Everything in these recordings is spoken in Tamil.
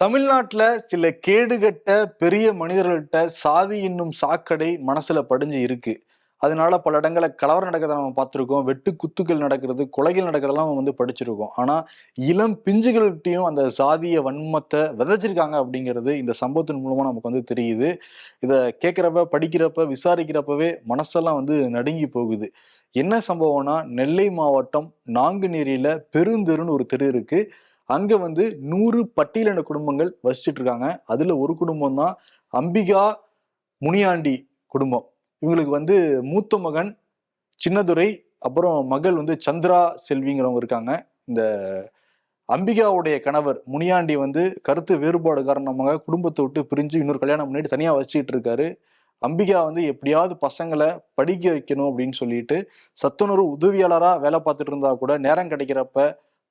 தமிழ்நாட்டில் சில கேடுகட்ட பெரிய மனிதர்கள்ட்ட சாதி என்னும் சாக்கடை மனசுல படிஞ்சு இருக்கு. அதனால பல இடங்களில் கலவரம் நடக்கிறத நம்ம பார்த்துருக்கோம். வெட்டு குத்துக்கள் நடக்கிறது கொலைகள் நடக்கிறதெல்லாம் நம்ம வந்து படிச்சிருக்கோம். ஆனால் இளம் பிஞ்சுகள்கிட்டையும் அந்த சாதிய வன்மத்தை விதைச்சிருக்காங்க அப்படிங்கிறது இந்த சம்பவத்தின் மூலமாக நமக்கு வந்து தெரியுது. இதை கேட்குறப்ப படிக்கிறப்ப விசாரிக்கிறப்பவே மனசெல்லாம் வந்து நடுங்கி போகுது. என்ன சம்பவம்னா நெல்லை மாவட்டம் நாங்குநேரியில் பெருந்தெருன்னு ஒரு தெரு இருக்குது அங்க வந்து நூறு பட்டியலின குடும்பங்கள் வசிச்சுட்டு இருக்காங்க அதுல ஒரு குடும்பம் தான் அம்பிகா முனியாண்டி குடும்பம். இவங்களுக்கு வந்து மூத்த மகன் சின்னதுரை அப்புறம் மகள் வந்து சந்திரா செல்விங்கிறவங்க இருக்காங்க. இந்த அம்பிகாவுடைய கணவர் முனியாண்டி வந்து கருத்து வேறுபாடு காரணமாக குடும்பத்தை விட்டு பிரிஞ்சு இன்னொரு கல்யாணம் பண்ணிட்டு தனியாக வச்சுக்கிட்டு இருக்காரு அம்பிகா வந்து எப்படியாவது பசங்களை படிக்க வைக்கணும் அப்படின்னு சொல்லிட்டு சத்துணர்வு உதவியாளராக வேலை பார்த்துட்டு இருந்தா கூட நேரம் கிடைக்கிறப்ப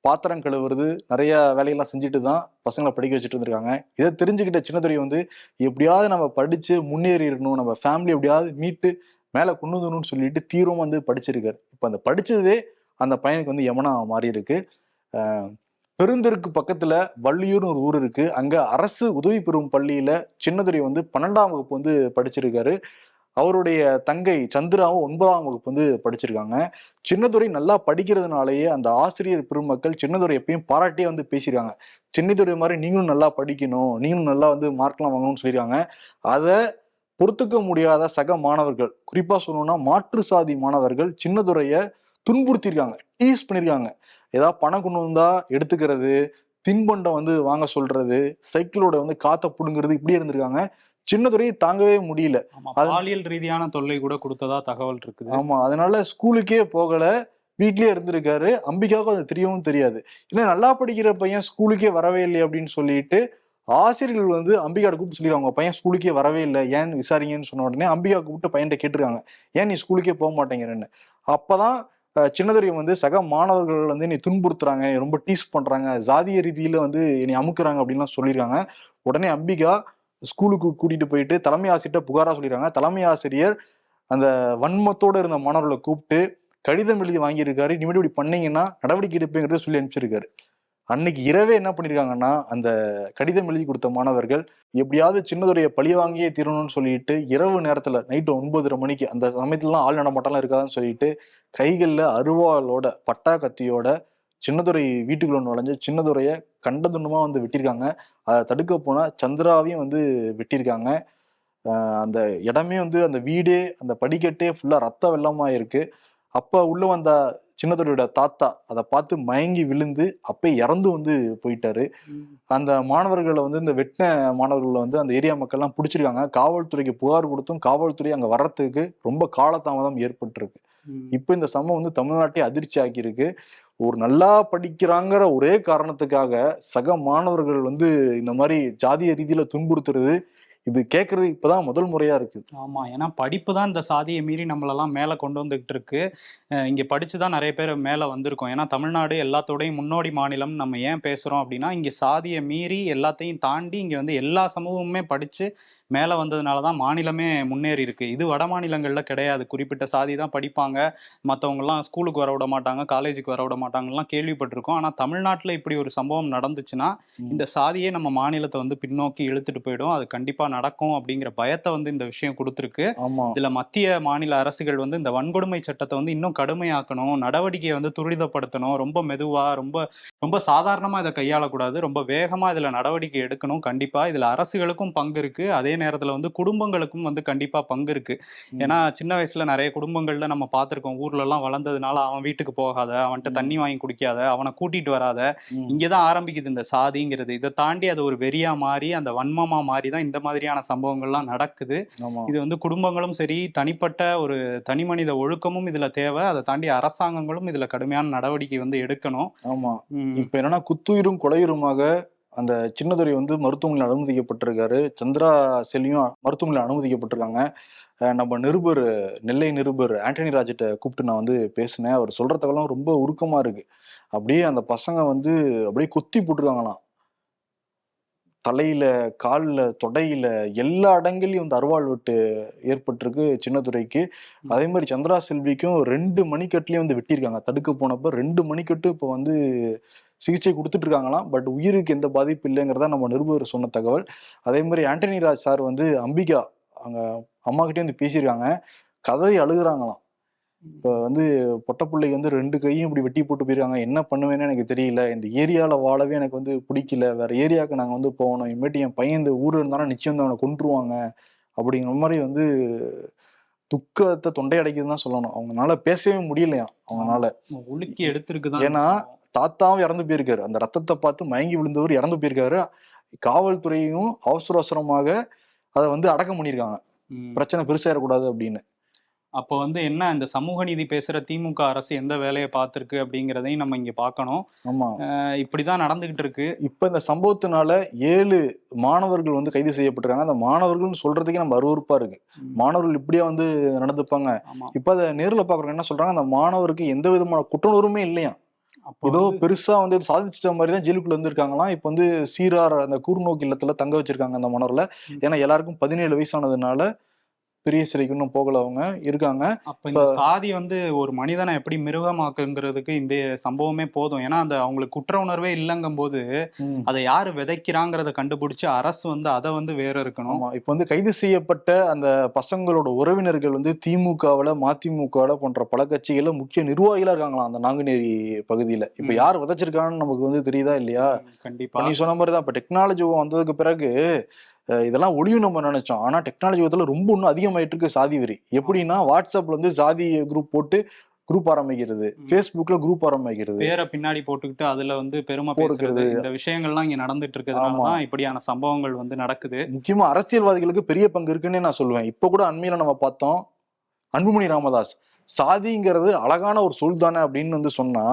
பாத்திரம் கழுவுறது நிறைய வேலையெல்லாம் செஞ்சுட்டு தான் பசங்களை படிக்க வச்சுட்டு இருந்திருக்காங்க. இதை தெரிஞ்சுக்கிட்ட சின்னதுரை வந்து எப்படியாவது நம்ம படித்து முன்னேறிடணும் நம்ம ஃபேமிலி எப்படியாவது மீட்டு மேலே கொண்டு வந்துடணும்னு சொல்லிட்டு தீவிரமாக வந்து படிச்சிருக்காரு. இப்போ அந்த படித்ததே அந்த பையனுக்கு வந்து யமனா மாறி இருக்கு. பெருந்தெருக்கு பக்கத்துல வள்ளியூர்னு ஒரு ஊர் இருக்கு. அங்க அரசு உதவி பெறும் பள்ளியில சின்னதுரை வந்து பன்னெண்டாம் வகுப்பு வந்து படிச்சிருக்காரு. அவருடைய தங்கை சந்திராவும் ஒன்பதாம் வகுப்பு வந்து படிச்சிருக்காங்க. சின்னதுரை நல்லா படிக்கிறதுனாலயே அந்த ஆசிரியர் பெருமக்கள் சின்னதுரை எப்பயும் பாராட்டியே வந்து பேசியிருக்காங்க. சின்னதுரை மாதிரி நீங்களும் நல்லா படிக்கணும் நீங்களும் நல்லா வந்து மார்க்லாம் வாங்கணும்னு சொல்லியிருக்காங்க. அதை பொறுத்துக்க முடியாத சக மாணவர்கள் குறிப்பா சொல்லணும்னா மாற்று சாதி மாணவர்கள் சின்னதுரைய துன்புறுத்திருக்காங்க டீஸ் பண்ணியிருக்காங்க. ஏதாவது பணம் கொண்டு வந்தா எடுத்துக்கிறது தின்பண்டம் வந்து வாங்க சொல்றது சைக்கிளோட வந்து காத்த புடுங்கிறது இப்படி இருந்திருக்காங்க. சின்னதுரையை தாங்கவே முடியல. பாலியல் ரீதியான தொல்லை கூட கொடுத்ததா தகவல் இருக்குது. ஆமா அதனால ஸ்கூலுக்கே போகல. வீட்லயே இருந்திருக்காரு. அம்பிகாவுக்கும் அது தெரியவும் தெரியாது. இல்லை நல்லா படிக்கிற பையன் ஸ்கூலுக்கே வரவே இல்லை அப்படின்னு சொல்லிட்டு ஆசிரியர்கள் வந்து அம்பிகாட்ட கூப்பிட்டு சொல்லிடுவாங்க. பையன் ஸ்கூலுக்கே வரவே இல்லை. ஏன் விசாரிங்கன்னு சொன்ன உடனே அம்பிகா கூப்பிட்டு பையன்கிட்ட கேட்டிருக்காங்க. ஏன் நீ ஸ்கூலுக்கே போக மாட்டேங்கிறன்னு. அப்பதான் சின்னதுரை வந்து சக மாணவர்கள் வந்து என்னை துன்புறுத்துறாங்க. ரொம்ப டீஸ் பண்றாங்க. ஜாதிய ரீதியில வந்து என்னை அமுக்குறாங்க அப்படின்லாம் சொல்லியிருக்காங்க. உடனே அம்பிகா ஸ்கூலுக்கு கூட்டிட்டு போயிட்டு தலைமை ஆசிரியர்கிட்ட புகாரா சொல்லிடுறாங்க தலைமை ஆசிரியர் அந்த வன்மத்தோட இருந்த மாணவர்களை கூப்பிட்டு கடிதம் எழுதி வாங்கியிருக்காரு. இனிமேல் இப்படி பண்ணீங்கன்னா நடவடிக்கை எடுப்புங்கிறத சொல்லி அனுப்பிச்சிருக்காரு. அன்னைக்கு இரவே என்ன பண்ணியிருக்காங்கன்னா அந்த கடிதம் எழுதி கொடுத்த மாணவர்கள் எப்படியாவது சின்னதுடைய பழி வாங்கியே தீரணும்னு சொல்லிட்டு இரவு நேரத்தில் நைட்டு ஒன்பதரை மணிக்கு அந்த சமயத்துலலாம் ஆள் நடமாட்டம்லாம் இருக்காதுன்னு சொல்லிட்டு கைகளில் அருவாளோட பட்டா கத்தியோட சின்னதுரை வீட்டுக்குள்ள நுழைஞ்சு சின்னதுரைய கண்டதுண்டமா வந்து வெட்டியிருக்காங்க. அதை தடுக்க போனா சந்திராவையும் வந்து வெட்டியிருக்காங்க. அந்த இடமே வந்து அந்த வீடே அந்த படிக்கட்டே ஃபுல்லா ரத்த வெள்ளமா இருக்கு. அப்ப உள்ள வந்த சின்னதுரையோட தாத்தா அதை பார்த்து மயங்கி விழுந்து அப்ப இறந்து வந்து போயிட்டாரு. அந்த மாணவர்களை வந்து இந்த வெட்டின மாணவர்களை வந்து அந்த ஏரியா மக்கள்லாம் பிடிச்சிருக்காங்க. காவல்துறைக்கு புகார் கொடுத்தும் காவல்துறை அங்க வர்றதுக்கு ரொம்ப காலதாமதம் ஏற்பட்டிருக்கு. இப்போ இந்த சம்பவம் வந்து தமிழ்நாட்டை அதிர்ச்சி ஆக்கியிருக்கு ஒரு நல்லா படிக்கிறாங்கிற ஒரே காரணத்துக்காக சக மாணவர்கள் வந்து இந்த மாதிரி ஜாதிய ரீதியில துன்புறுத்துறது இது கேட்கறது இப்பதான் முதல் முறையா இருக்கு. ஆமா ஏன்னா படிப்பு தான் இந்த சாதியை மீறி நம்மளெல்லாம் மேலே கொண்டு வந்துகிட்டு இருக்கு. இங்க படிச்சுதான் நிறைய பேர் மேலே வந்திருக்கோம். ஏன்னா தமிழ்நாடு எல்லாத்தோடையும் முன்னோடி மாநிலம் நம்ம ஏன் பேசுறோம் அப்படின்னா இங்க சாதியை மீறி எல்லாத்தையும் தாண்டி இங்க வந்து எல்லா சமூகமுமே படிச்சு மேலே வந்ததுனால தான் மாநிலமே முன்னேறி இருக்கு. இது வட மாநிலங்கள்ல கிடையாது. குறிப்பிட்ட சாதி தான் படிப்பாங்க. மற்றவங்கலாம் ஸ்கூலுக்கு வர விட மாட்டாங்க. காலேஜுக்கு வர விட மாட்டாங்கலாம் கேள்விப்பட்டிருக்கோம். ஆனால் தமிழ்நாட்டில் இப்படி ஒரு சம்பவம் நடந்துச்சுன்னா. இந்த சாதியே நம்ம மாநிலத்தை வந்து பின்னோக்கி இழுத்துட்டு போயிடும். அது கண்டிப்பா நடக்கும் அப்படிங்கிற பயத்தை வந்து இந்த விஷயம் கொடுத்துருக்கு. இதுல மத்திய மாநில அரசுகள் வந்து இந்த வன்கொடுமை சட்டத்தை வந்து இன்னும் கடுமையாக்கணும் நடவடிக்கையை வந்து துரிதப்படுத்தணும் ரொம்ப மெதுவா ரொம்ப ரொம்ப சாதாரணமா இதை கையாளக்கூடாது. ரொம்ப வேகமா இதுல நடவடிக்கை எடுக்கணும். கண்டிப்பா இதுல அரசுகளுக்கும் பங்கு இருக்கு. அதே நேரத்துல வந்து குடும்பங்களுக்கும் வந்து கண்டிப்பா பங்கு இருக்கு. ஏன்னா சின்ன வயசுல நிறைய குடும்பங்கள்ல நம்ம பார்த்திருக்கோம். ஊர்ல எல்லாம் வளர்ந்ததுனால அவன் வீட்டுக்கு போகாத அவன்கிட்ட. தண்ணி வாங்கி குடிக்காத அவனை கூட்டிட்டு வராத. ம். இங்கதான் ஆரம்பிக்குது இந்த சாதிங்கிறது. இதை தாண்டி அது ஒரு வெறியா மாறி அந்த வன்மமா மாறி தான் இந்த மாதிரியான சம்பவங்கள்லாம் நடக்குது. இது வந்து குடும்பங்களும் சரி தனிப்பட்ட ஒரு தனி மனித ஒழுக்கமும் இதுல தேவை. அதை தாண்டி அரசாங்கங்களும் இதுல கடுமையான நடவடிக்கை வந்து எடுக்கணும். ஆமா. இப்ப என்னன்னா குத்துயிரும் கொலையுருமாக அந்த சின்னதுரை வந்து மருத்துவமனையில் அனுமதிக்கப்பட்டிருக்காரு. சந்திரா செல்வியும் மருத்துவமனையில் அனுமதிக்கப்பட்டிருக்காங்க. நம்ம நிருபர் நெல்லை நிருபர் ஆண்டனி ராஜிட்ட கூப்பிட்டு நான் வந்து பேசினேன். அவர் சொல்ற தகவலாம் ரொம்ப உருக்கமா இருக்கு. அப்படியே அந்த பசங்க வந்து அப்படியே கொத்தி போட்டிருக்காங்களாம். தலையில கால்ல தொடையில எல்லா இடங்கள்லயும் வந்து அருவாள் வெட்டு ஏற்பட்டிருக்கு சின்னதுரைக்கு. அதே மாதிரி சந்திரா செல்விக்கும் ரெண்டு மணிக்கட்டுலயும் வந்து வெட்டியிருக்காங்க. தடுக்க போனப்ப ரெண்டு மணிக்கட்டு இப்போ வந்து சிகிச்சை கொடுத்துட்டு இருக்காங்களாம் பட் உயிருக்கு எந்த பாதிப்பு இல்லைங்கிறதா நம்ம நிருபர் சொன்ன தகவல். அதே மாதிரி ஆண்டனி ராஜ் சார் வந்து அம்பிகா அங்க அம்மா கிட்டே வந்து பேசியிருக்காங்க. கதறி அழுகுறாங்களாம். இப்போ வந்து பொட்ட பிள்ளைக்கு வந்து ரெண்டு கையும் இப்படி வெட்டி போட்டு போயிருக்காங்க. என்ன பண்ணுவேன்னு எனக்கு தெரியல. இந்த ஏரியாவில் வாழவே எனக்கு வந்து பிடிக்கல. வேற ஏரியாவுக்கு நாங்கள் வந்து போகணும். இனிமேட்டு என் பையன் இந்த ஊர் இருந்தாலும் நிச்சயம் வந்து அவனை கொன்றுவாங்க. அப்படிங்கிற மாதிரி வந்து துக்கத்தை தொண்டை அடைக்குதுன்னு தான் சொல்லணும். அவங்கனால பேசவே முடியலையாம். அவங்கனால. உலுக்கி எடுத்திருக்குதான் ஏன்னா, தாத்தாவும் இறந்து போயிருக்காரு. அந்த ரத்தத்தை பார்த்து மயங்கி விழுந்தவர் இறந்து போயிருக்காரு. காவல்துறையும் அவசர அவசரமாக அதை வந்து அடக்கம் பண்ணியிருக்காங்க. பிரச்சனை பெருசாயிடக்கூடாது அப்படின்னு. அப்போ வந்து என்ன இந்த சமூக நீதி பேசுற திமுக அரசு எந்த வேலையை பார்த்திருக்கு அப்படிங்கிறதையும் நம்ம இங்க பார்க்கணும். ஆமா. இப்படிதான் நடந்துகிட்டு இருக்கு. இப்ப இந்த சம்பவத்தினால ஏழு மாணவர்கள் வந்து கைது செய்யப்பட்டிருக்காங்க. அந்த மாணவர்கள்னு சொல்றதுக்கே நம்ம அருவருப்பா இருக்கு. மாணவர்கள் இப்படியா வந்து நடந்துப்பாங்க. இப்ப அதை நேர்ல பாக்குறவங்க என்ன சொல்றாங்க? அந்த மாணவருக்கு எந்த விதமான குற்றணுறுமே இல்லையா ஏதோ பெருசா வந்து சாதிச்சிட்ட மாதிரி தான் ஜெயிலுக்குள்ள இருந்திருக்காங்களாம் இப்ப வந்து சீரார் அந்த கூர்நோக்கு இல்லத்துல தங்க வச்சிருக்காங்க அந்த மாணவர்ல ம். ஏன்னா எல்லாருக்கும் பதினேழு வயசானதுனால பெரிய சிறைக்கு இன்னும் போகல அவங்க. இருக்காங்க. அப்ப இந்த சாதி வந்து ஒரு மனிதனை எப்படி மிருகமாக்குங்கிறதுக்கு இந்த சம்பவமே போதும். ஏன்னா அந்த அவங்களுக்கு குற்ற உணர்வே இல்லைங்கும் போது. அதை யாரு விதைக்கிறாங்கிறத கண்டுபிடிச்சு அரசு வந்து அதை வந்து வேற இருக்கணும். இப்ப வந்து கைது செய்யப்பட்ட அந்த பசங்களோட உறவினர்கள் வந்து திமுகவுல மதிமுகவுல போன்ற பல கட்சிகள்ல முக்கிய நிர்வாகிகளா இருக்காங்களாம் அந்த நாங்குநேரி பகுதியில. இப்ப. யார் விதைச்சிருக்காங்கன்னு நமக்கு வந்து தெரியுதா இல்லையா? கண்டிப்பா. நீ சொன்ன மாதிரி தான் இப்ப டெக்னாலஜி வந்ததுக்கு பிறகு இதெல்லாம் ஒளியும் நம்ம நினைச்சோம். ஆனா டெக்னாலஜி யுகத்துல ரொம்ப இன்னும் அதிகமாயிட்டு இருக்கு சாதி வெறி. எப்படின்னா வாட்ஸ்அப்ல வந்து சாதி குரூப் போட்டு குரூப் ஆரம்பிக்கிறது. ஃபேஸ்புக்ல குரூப் ஆரம்பிக்கிறது. பேரை பின்னாடி போட்டுக்கிட்டு அதுல வந்து பெருமை. பேசுறது இந்த விஷயங்கள்லாம் இங்க நடந்துட்டு இருக்கிறதுனால ஆமா. தான் இப்படியான சம்பவங்கள் வந்து நடக்குது. முக்கியமா அரசியல்வாதிகளுக்கு பெரிய பங்கு இருக்குன்னே நான் சொல்லுவேன். இப்ப கூட அண்மையில நம்ம பார்த்தோம் அன்புமணி ராமதாஸ். சாதிங்கிறது அழகான ஒரு சொல் தானே அப்படின்னு வந்து சொன்னா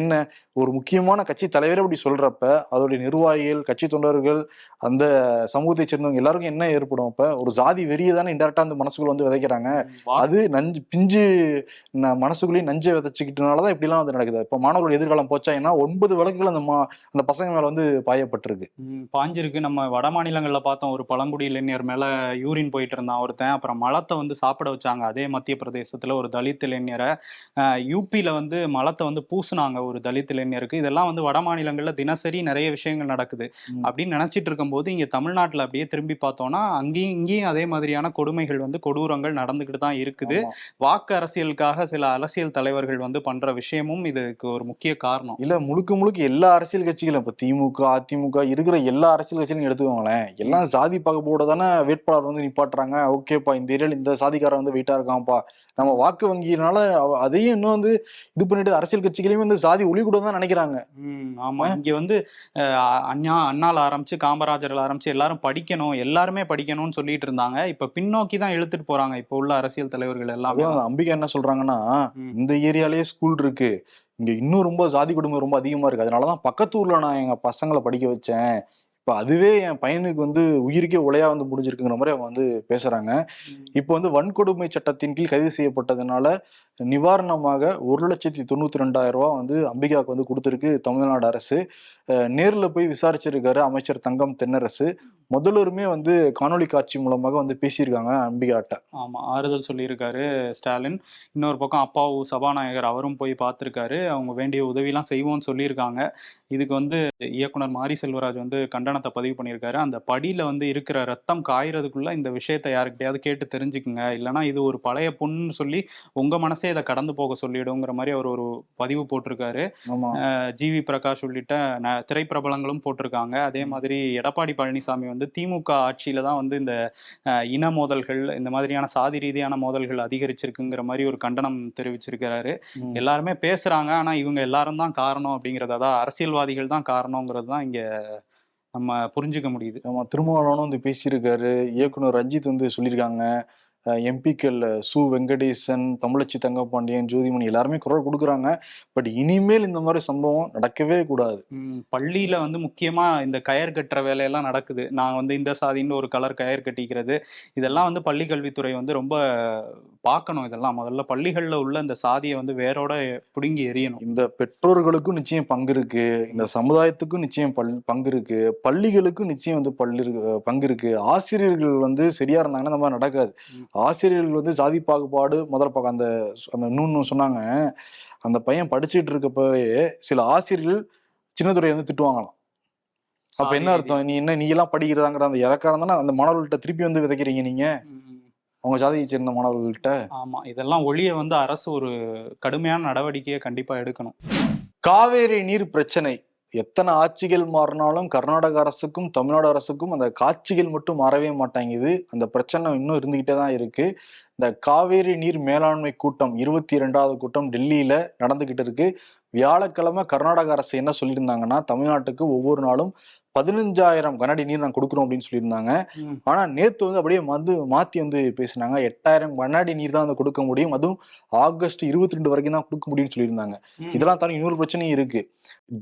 என்ன? ஒரு முக்கியமான கட்சி தலைவரே அப்படி சொல்றப்ப அதோடைய நிர்வாகிகள் கட்சி தொண்டர்கள் அந்த சமூகத்தை சேர்ந்தவங்க எல்லாருக்கும் என்ன ஏற்படும்? அப்ப ஒரு ஜாதி வெறியை தானே இன்டெரக்டா அந்த மனசுக்குள்ள வந்து விதைக்கிறாங்க. அது நஞ்சு பிஞ்சு மனசுக்குள்ளேயும் நஞ்சை விதைச்சுக்கிட்டனாலதான் இப்படிலாம் வந்து நடக்குது. இப்ப மாணவர்கள் எதிர்காலம் போச்சா ஏன்னா ஒன்பது வழக்குகள் அந்த மா அந்த பசங்க மேல வந்து பாயப்பட்டிருக்கு. பாஞ்சிருக்கு. நம்ம வட மாநிலங்கள்ல பார்த்தோம் ஒரு பழங்குடி இளைஞர் மேல யூரின் போயிட்டு இருந்தான் ஒருத்தன். அப்புறம் மலத்தை வந்து சாப்பிட வச்சாங்க. அதே மத்திய பிரதேசத்துல ஒரு தலித் இளைஞரை யூபியில வந்து மலத்தை வந்து பூசுனாங்க. ஒரு தலித் இளைஞருக்கு. இதெல்லாம் வந்து வட மாநிலங்கள்ல தினசரி நிறைய விஷயங்கள் நடக்குது. அப்படின்னு நினைச்சிட்டு இருக்கும்போது இங்க தமிழ்நாட்டுல அப்படியே திரும்பி பார்த்தோம்னா அங்கேயும் இங்கேயும் அதே மாதிரியான கொடுமைகள் வந்து கொடூரங்கள் நடந்துகிட்டு தான் இருக்குது. வாக்கு அரசியலுக்காக சில அரசியல் தலைவர்கள் வந்து பண்ற விஷயமும் இதுக்கு ஒரு முக்கிய காரணம். இல்ல முழுக்க முழுக்க எல்லா அரசியல் கட்சிகளும் இப்ப திமுக அதிமுக இருக்கிற எல்லா அரசியல் கட்சிகளும் எடுத்துக்கோங்களேன். எல்லாம் சாதி பாகுபாடோட தானே வேட்பாளர் வந்து நிப்பாட்டுறாங்க. ஓகேப்பா இந்த ஏரியால இந்த சாதிக்காரன் வந்து வெயிட்டா இருக்கான்ப்பா. நம்ம வாக்கு வங்கியினால அதையும் இன்னும் வந்து இது பண்ணிட்டு அரசியல் கட்சிகளையும் வந்து சாதி ஒளி கூட தான் நினைக்கிறாங்க. ஆமா. இங்க வந்து அண்ணா அண்ணால ஆரம்பிச்சு காமராஜர்ல ஆரம்பிச்சு எல்லாரும் படிக்கணும் எல்லாருமே படிக்கணும்னு சொல்லிட்டு இருந்தாங்க. இப்ப பின்னோக்கி தான் இழுத்துட்டு போறாங்க. இப்ப உள்ள அரசியல் தலைவர்கள் எல்லாமே அம்பிகா என்ன சொல்றாங்கன்னா. இந்த ஏரியாலயே ஸ்கூல் இருக்கு. இங்க இன்னும் ரொம்ப சாதி கொடுமை ரொம்ப அதிகமா இருக்கு. அதனாலதான் பக்கத்து ஊர்ல நான் எங்க பசங்களை படிக்க வச்சேன். இப்ப அதுவே என் பையனுக்கு வந்து உயிருக்கே உலையா வந்து முடிஞ்சிருக்குங்கிற மாதிரி அவங்க வந்து பேசுறாங்க. இப்போ வந்து வன்கொடுமை சட்டத்தின் கீழ் கைது செய்யப்பட்டதுனால நிவாரணமாக ஒரு லட்சத்தி தொண்ணூத்தி ரெண்டாயிரம் ரூபாய் வந்து அம்பிகாவுக்கு வந்து கொடுத்துருக்கு தமிழ்நாடு அரசு நேர்ல போய் விசாரிச்சிருக்காரு அமைச்சர் தங்கம் தென்னரசு. முதல்வருமே வந்து காணொளி காட்சி மூலமாக வந்து பேசியிருக்காங்க அம்பிகாட்ட. ஆமா ஆறுதல் சொல்லியிருக்காரு ஸ்டாலின். இன்னொரு பக்கம் அப்பாவு சபாநாயகர் அவரும் போய் பார்த்திருக்காரு. அவங்க வேண்டிய உதவிலாம் செய்வோம்னு சொல்லியிருக்காங்க. இதுக்கு வந்து இயக்குனர் மாரி செல்வராஜ் வந்து கண்டனத்தை பதிவு பண்ணியிருக்காரு. அந்த படியில வந்து இருக்கிற ரத்தம் காயறதுக்குள்ள இந்த விஷயத்தை யாருக்கிட்டையாவது கேட்டு தெரிஞ்சுக்குங்க. இல்லைன்னா இது ஒரு பழைய பொண்ணுன்னு சொல்லி உங்க மனசே இதை கடந்து போக சொல்லிடுங்கிற மாதிரி அவர் ஒரு பதிவு போட்டிருக்காரு. ஜிவி பிரகாஷ் உள்ளிட்ட திரைப்பிரபலங்களும் போட்டிருக்காங்க. அதே மாதிரி எடப்பாடி பழனிசாமி வந்து திமுக ஆட்சியில தான் வந்து இந்த இன மோதல்கள் இந்த மாதிரியான சாதி ரீதியான மோதல்கள் அதிகரிச்சிருக்குங்கிற மாதிரி ஒரு கண்டனம் தெரிவிச்சிருக்கிறாரு. எல்லாருமே பேசுறாங்க. ஆனா இவங்க எல்லாரும் தான் காரணம் அப்படிங்கறத தான் அரசியல்வாதிகள் தான் காரணங்கிறது தான் இங்க நம்ம புரிஞ்சுக்க முடியுது. ஆமா திருமாவளவனும் வந்து பேசியிருக்காரு. இயக்குனர் ரஞ்சித் வந்து சொல்லியிருக்காங்க. எம்பிக்கள் சு வெங்கடேசன் தமிழச்சி தங்கப்பாண்டியன் ஜோதிமணி எல்லாருமே குரல் கொடுக்குறாங்க. பட் இனிமேல் இந்த மாதிரி சம்பவம் நடக்கவே கூடாது. பள்ளியில் வந்து முக்கியமாக இந்த கயர் கட்டுற வேலையெல்லாம் நடக்குது. நான் வந்து இந்த சாதின்னு ஒரு கலர் கயர் கட்டிக்கிறது. இதெல்லாம் வந்து பள்ளி கல்வித்துறை வந்து ரொம்ப பார்க்கணும் இதெல்லாம். முதல்ல பள்ளிகள்ல உள்ள இந்த சாதியை வந்து வேரோட பிடுங்கி எறியணும். இந்த பெற்றோர்களுக்கும் நிச்சயம் பங்கு இருக்கு. இந்த சமுதாயத்துக்கும் நிச்சயம் பல் பங்கு இருக்கு. பள்ளிகளுக்கும் நிச்சயம் வந்து பள்ளி பங்கு இருக்கு. ஆசிரியர்கள் வந்து சரியா இருந்தாங்கன்னா இந்த மாதிரி நடக்காது. ஆசிரியர்கள் வந்து சாதி பாகுபாடு முதல்ல பார்க்க அந்த அந்த இன்னொன்னு சொன்னாங்க. அந்த பையன் படிச்சுட்டு இருக்கப்பவே சில ஆசிரியர்கள் சின்னதுரை வந்து திட்டுவாங்களாம். அப்ப என்ன அர்த்தம்? நீ என்ன நீ எல்லாம் படிக்கிறதாங்கிற அந்த இறக்காரம் தானே அந்த மாணவர்கள்ட்ட திருப்பி வந்து விதைக்கிறீங்க நீங்க. அவங்க ஜாதியை சேர்ந்த மாணவர்கள்ட்ட ஆமா இதெல்லாம் ஒழிய வந்து அரசு ஒரு கடுமையான நடவடிக்கையை கண்டிப்பா எடுக்கணும். காவேரி நீர் பிரச்சனை. எத்தனை ஆட்சிகள் மாறினாலும் கர்நாடக அரசுக்கும் தமிழ்நாடு அரசுக்கும் அந்த காட்சிகள் மட்டும் மாறவே மாட்டேங்குது. அந்த பிரச்சனை இன்னும் இருந்துகிட்டே தான் இருக்கு. இந்த காவேரி நீர் மேலாண்மை கூட்டம் இருபத்தி இரண்டாவது கூட்டம் டெல்லியில நடந்துகிட்டு இருக்கு. வியாழக்கிழமை கர்நாடக அரசு என்ன சொல்லியிருந்தாங்கன்னா தமிழ்நாட்டுக்கு ஒவ்வொரு நாளும் பதினஞ்சாயிரம் கனஅடி நீர் நாங்க கொடுக்குறோம் அப்படின்னு சொல்லியிருந்தாங்க. ஆனா நேத்து வந்து அப்படியே வந்து மாத்தி வந்து பேசினாங்க. எட்டாயிரம் கண்ணாடி நீர் தான் வந்து கொடுக்க முடியும். அதுவும் ஆகஸ்ட் இருபத்தி ரெண்டு வரைக்கும் தான் கொடுக்க முடியும்னு சொல்லியிருந்தாங்க. இதெல்லாம் தாண்டி இன்னொரு பிரச்சனையும் இருக்கு.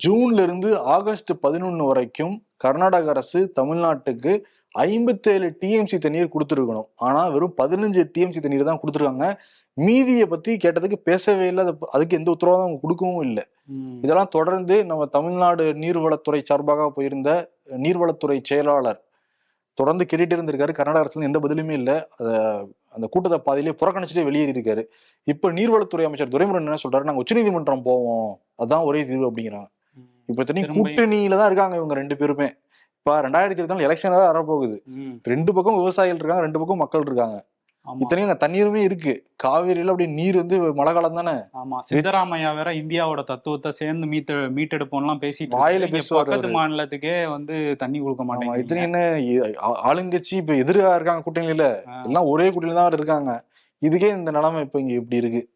ஜூன்ல இருந்து ஆகஸ்ட் பதினொன்னு வரைக்கும் கர்நாடக அரசு தமிழ்நாட்டுக்கு ஐம்பத்தேழு டிஎம்சி தண்ணீர் கொடுத்துருக்கணும். ஆனா வெறும் பதினஞ்சு டிஎம்சி தண்ணீர் தான் கொடுத்துருக்காங்க. மீதியை பத்தி கேட்டதுக்கு பேசவே இல்லை. அது- அதுக்கு எந்த உத்தரவாதம் அவங்க கொடுக்கவும் இல்லை. இதெல்லாம் தொடர்ந்து நம்ம தமிழ்நாடு நீர்வளத்துறை சார்பாக போயிருந்த நீர்வளத்துறை செயலாளர் தொடர்ந்து கேட்டுட்டு இருந்திருக்காரு. கர்நாடக அரசுல எந்த பதிலுமே இல்லை. அத அந்த கூட்டத்தை பாதியிலே புறக்கணிச்சுட்டு வெளியேறி இருக்காரு இப்ப நீர்வளத்துறை அமைச்சர் துரைமுருகன் என்ன சொல்றாரு? நாங்க உச்சநீதிமன்றம் போவோம். அதான் ஒரே தீர்வு அப்படிங்கிறாங்க. இப்ப தனி கூட்டணியில தான் இருக்காங்க இவங்க ரெண்டு பேருமே. இப்ப ரெண்டாயிரத்தி இருபத்தி நாலு எலெக்ஷன் தான் வரப்போகுது. ரெண்டு பக்கம் விவசாயிகள் இருக்காங்க ரெண்டு பக்கம் மக்கள் இருக்காங்க. இத்தனையும் அங்க தண்ணீருமே இருக்கு. காவிரியில அப்படி நீர் வந்து மழை காலம் தானே? ஆமா. சித்தராமையா வேற இந்தியாவோட தத்துவத்தை சேர்ந்து மீட்டு மீட்டெடுப்போம்லாம் பேசிட்டு வாயில பக்கத்து. மாநிலத்துக்கே வந்து தண்ணி கொடுக்க ஆமா, மாட்டேங்குது. இத்தனை என்ன ஆளுங்கட்சி இப்ப எதிரா இருக்காங்க கூட்டணியில. எல்லாம் ஒரே கூட்டணியில தான் இருக்காங்க. இதுக்கே இந்த நிலைமை இப்ப இங்க இப்படி இருக்கு.